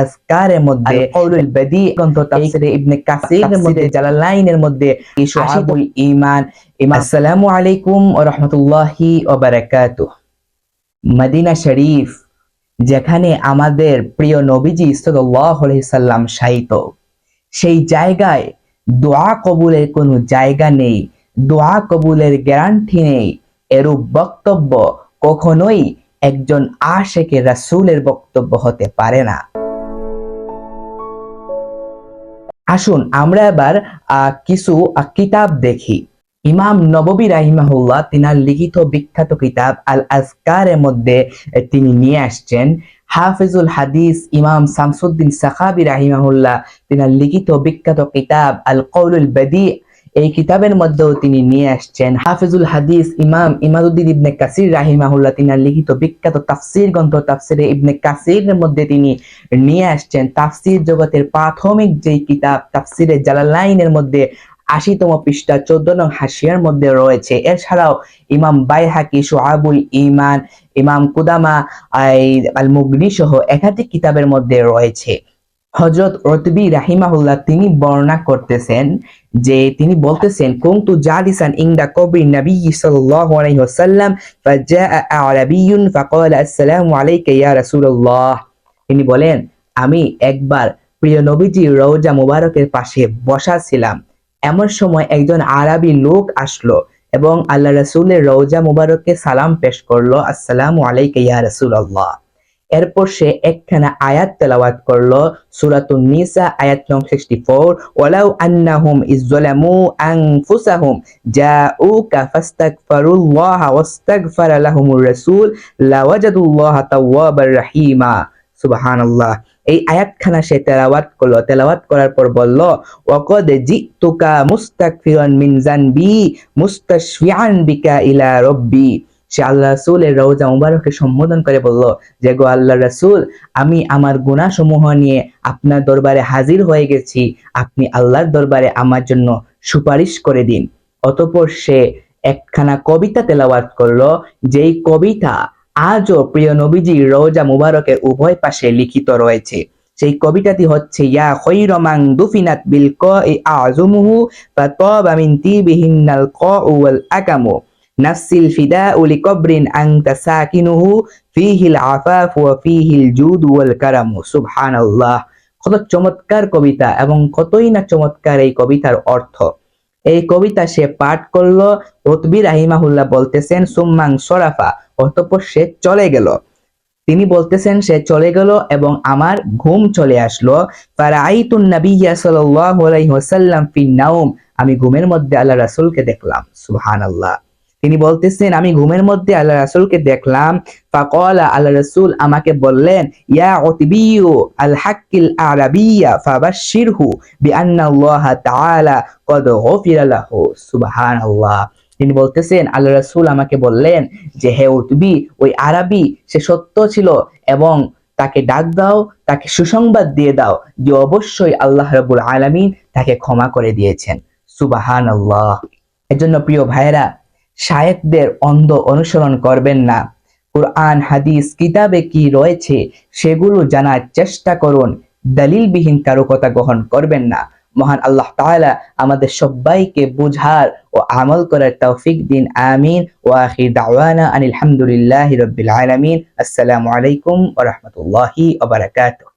আজকারের মধ্যে কৌলুল বাদি গ্রন্থ তাফসিরে ইবনে কাসিরের মধ্যে জালালাইনের মধ্যে শুআবুল ঈমান। আসসালামু আলাইকুম ওয়া রাহমাতুল্লাহি ওয়া বারাকাতুহু। মদিনা শরীফ যেখানে আমাদের প্রিয় নবীজি সাল্লাল্লাহু আলাইহি সাল্লাম শায়িত সেই জায়গায় দোয়া কবুলের কোনো জায়গা নেই দোয়া কবুলের গ্যারান্টি নেই এরূপ বক্তব্য কখনোই একজন আশেকে রাসূলের বক্তব্য হতে পারে না। আসুন, আমরা এবার কিছু কিতাব দেখি। ইমাম নববী রাহিমাহুল্লাহ, তিনার লিখিত বিখ্যাত কিতাব আল আজকারের মধ্যে তিনি নিয়ে আসছেন। হাফিজুল হাদিস ইমাম শামসুদ্দিন সাখাবি রাহিমাহুল্লাহ, তিনার লিখিত বিখ্যাত কিতাব আল কৌলুল বাদি এই কিতাবের মধ্যেও তিনি নিয়ে আসছেন। হাফিজুল হাদিস ইমাম ইমাদুদ্দিন ইবনে কাসির রাহিমাহুল্লাহ তিনার লিখিত বিখ্যাত তাফসির গ্রন্থ তাফসিরে ইবনে কাসিরের মধ্যে তিনি নিয়ে আসছেন। তাফসির জগতের প্রাথমিক যে কিতাব তাফসিরে জালালাইনের মধ্যে আশিতম পৃষ্ঠা, চোদ্দ নং হাসিয়ার মধ্যে রয়েছে। এছাড়াও ইমাম বাইহাকি সোহাবুল ইমান ইমাম কুদামা আল মুগনি সহ একাধিক কিতাবের মধ্যে রয়েছে। হজরত রতবি রাহিমাহুল্লাহ তিনি বর্ণনা করতেছেন যে তিনি বলতেছেন, কুনতু জালিসান ইনদা কবরি নবী সাল্লাল্লাহু আলাইহি ওয়াসাল্লাম, ফাজাআ আরাবিয়ুন ফাকালা, আসসালামু আলাইকা ইয়া রাসূলুল্লাহ। তিনি বলেন, আমি একবার প্রিয় নবীজি রওজা মুবারকের পাশে বসা ছিলাম। এমন সময় একজন আরবি লোক আসলো এবং আল্লাহ রাসূলের রওজা মুবারককে সালাম পেশ করল, আসসালামু আলাইকা ইয়া রাসূলুল্লাহ। এরপর সে একখানা আয়াত তেলাওয়াত করল, সূরাতুন নিসা, আয়াত নং 64 ওয়ালাউ আন্নাহুম ইযলামু আনফুসাহুম জাউকা ফাস্তাগফিরুল্লাহ ওয়াস্তাগফারা লাহুমুর রাসূল, লাওয়াজাদুল্লাহ তাওয়াবার রাহিমা। এই আয়াতখানা সে তেলাওয়াত করল। তেলাওয়াত করার পর বলল, ওয়াকাদ জিতুকা মুস্তাগফিরান মিন জানবি, মুস্তাশফিআন বিকা ইলা রাব্বি। সে আল্লাহ রাসূলের রওজা মুবারককে সম্বোধন করে বলল, যে গো আল্লাহ রাসূল, আমি আমার গুনাহসমূহ নিয়ে আপনার দরবারে হাজির হয়ে গেছি। আপনি আল্লাহর দরবারে আমার জন্য সুপারিশ করে দিন। অতঃপর সে একখানা কবিতা তেলাওয়াত করল, যেই কবিতা আজও প্রিয় নবীজি রওজা মুবারকের উভয় পাশে লিখিত রয়েছে। সেই কবিতাটি হচ্ছে, ইয়া খৈর মাং দুফিনাত বিল ক ই আজমুহু ফাতাবা মিন তিবিহিন্নাল ক ওয়াল আকামু। নাফসিল ফিদাউ লিকবরিন আনতা সাকিনুহু ফিহিল আফাফ ওয়া ফিহিল জুদ ওয়াল সুবহানাল্লাহ। কত চমৎকার কবিতা এবং কতই না চমৎকার এই কবিতার অর্থ। এই কবিতা সে পাঠ করল, রতবি রাহিমাহুল্লাহ বলতেছেন, সুম্মাং সরাফা অতঃপর সে চলে গেল। তিনি বলতেছেন, সে চলে গেল এবং আমার ঘুম চলে আসলো। ফারাআইতুন নাবিয়্যা সাল্লাল্লাহু আলাইহি ওয়াসাল্লাম ফি নাওম আমি ঘুমের মধ্যে আল্লাহ রাসূলকে দেখলাম। সুবহানাল্লাহ। তিনি বলতেছেন, আমি ঘুমের মধ্যে আল্লাহ রাসুলকে দেখলাম। ফাকালা আল্লাহ রাসূল আমাকে বললেন, ইয়া উতবিয়ু আল হাক্কিল আরাবিয়্যা ফাবাশশিরহু বিআন্না আল্লাহ তাআলা কদ গফিরা লাহু। সুবহানাল্লাহ। তিনি বলতেছেন, আল্লাহ রাসূল আমাকে বললেন যে, হে উতবি, ওই আরবি, সে সত্য ছিল এবং তাকে ডাক দাও, তাকে সুসংবাদ দিয়ে দাও যে, অবশ্যই আল্লাহ রাব্বুল আলামিন তাকে ক্ষমা করে দিয়েছেন। সুবহানাল্লাহ। এজন্য প্রিয় ভাইরা শায়েকদের অন্ধ অনুসরণ করবেন না। কোরআন, হাদিস, কিতাবে কি রয়েছে সেগুলো জানার চেষ্টা করুন। দলিলবিহীন কারও কথা গ্রহণ করবেন না। মহান আল্লাহ তাআলা আমাদের সবাইকে বুঝার ও আমল করার তৌফিক দিন। আমিন। ও আখির দাওয়ানা আনিল হামদুলিল্লাহি রাব্বিল আসসালামু আলাইকুম ওয়া রাহমাতুল্লাহি ওয়া